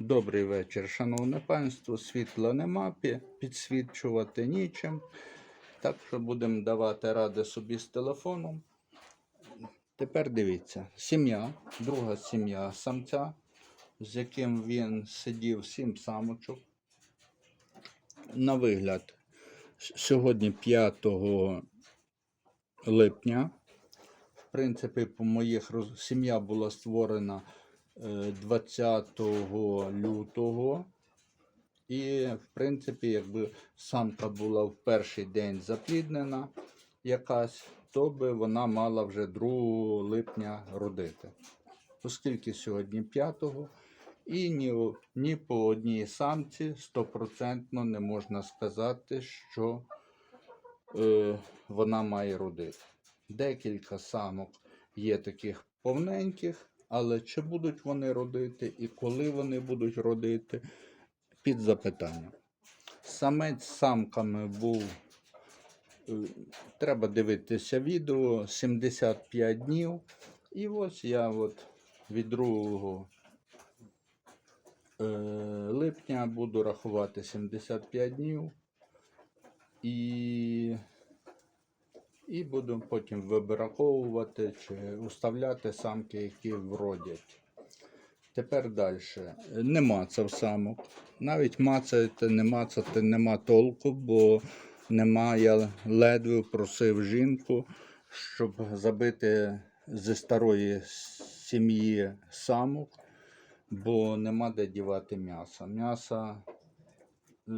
Добрий вечір, шановне панство. Світла нема, підсвічувати нічим. Так що будемо давати ради собі з телефоном. Тепер дивіться, сім'я, друга сім'я самця, з яким він сидів сім самочок. На вигляд, сьогодні 5 липня. В принципі, по моїх роз... сім'я була створена 20 лютого. І, в принципі, якби самка була в перший день запліднена якась, то би вона мала вже 2 липня родити. Оскільки сьогодні 5 і ні, ні по одній самці стопроцентно не можна сказати, що е, вона має родити. Декілька самок є таких повненьких, але чи будуть вони родити і коли вони будуть родити, під запитанням. Самець з самками був, е, треба дивитися відео, 75 днів. І ось я от від 2 е, липня буду рахувати 75 днів. І і буду потім вибраковувати чи уставляти самки, які вродять. Тепер далі. Не мацав самок. Навіть мацати, не мацати нема толку, бо нема, я ледве просив жінку, щоб забити зі старої сім'ї самок, бо нема де дівати м'ясо. М'яса, е,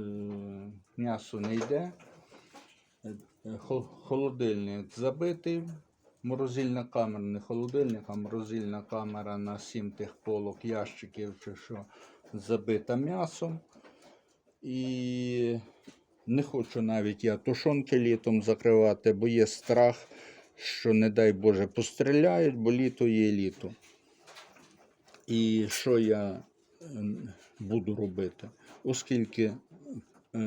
м'ясо не йде. Е, хо- Холодильник забитий. Морозильна камера, не холодильник, а морозильна камера на сім тих полок ящиків чи що забита м'ясом. І не хочу навіть я тушонки літом закривати, бо є страх, що, не дай Боже, постріляють, бо літо є літо. І що я е, буду робити? Оскільки е,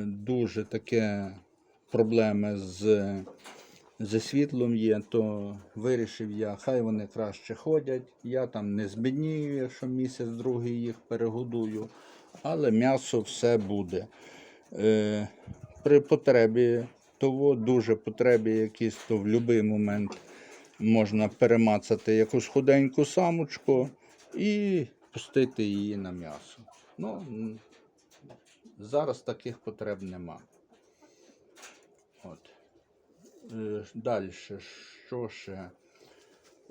дуже таке проблеми з, зі світлом є, то вирішив я, хай вони краще ходять. Я там не збіднію, якщо місяць другий їх перегодую, але м'ясо все буде. Е, при потребі того, дуже потребі якісь, то в будь-який момент можна перемацати якусь худеньку самочку і пустити її на м'ясо. Ну, зараз таких потреб нема. От. Е, Далі, що ще?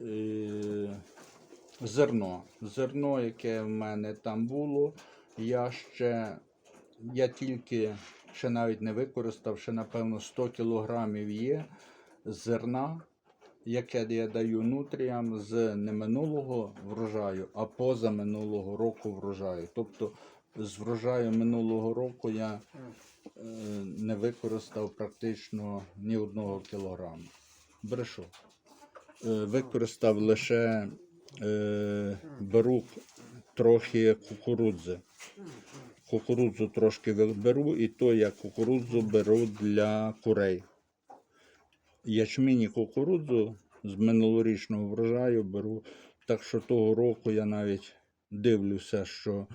Е, зерно. Зерно, яке в мене там було, я ще, я тільки ще навіть не використав, ще напевно 100 кілограмів є зерна, яке я даю нутріям з не минулого врожаю, а позаминулого року врожаю. Тобто з врожаю минулого року я е, не використав практично ні одного кілограму. Брешу. Е, Використав лише е, беру трохи кукурудзи. Кукурудзу трошки беру, і то я кукурудзу беру для курей. Ячмінь і кукурудзу з минулорічного врожаю беру. Так що того року я навіть дивлюся, що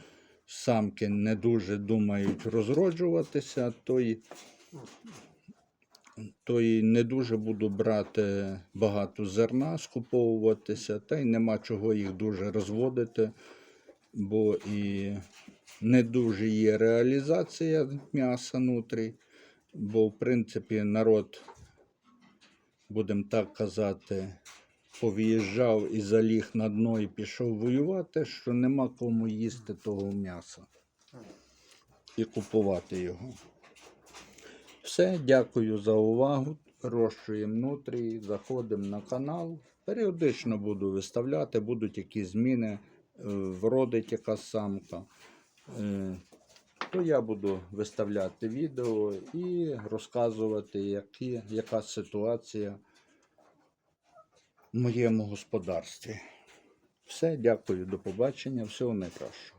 самки не дуже думають розроджуватися, то й, то й не дуже буду брати багато зерна, скуповуватися, та й нема чого їх дуже розводити, бо і не дуже є реалізація м'яса нутрій, бо в принципі народ, будемо так казати, повиїжджав і заліг на дно і пішов воювати, що нема кому їсти того м'яса і купувати його. Все, дякую за увагу. Вирощуємо нутрій, заходимо на канал. Періодично буду виставляти, будуть якісь зміни, е, вродить якась самка. Е, То я буду виставляти відео і розказувати, які, яка ситуація моєму господарстві. Все, дякую, до побачення, всього найкращого.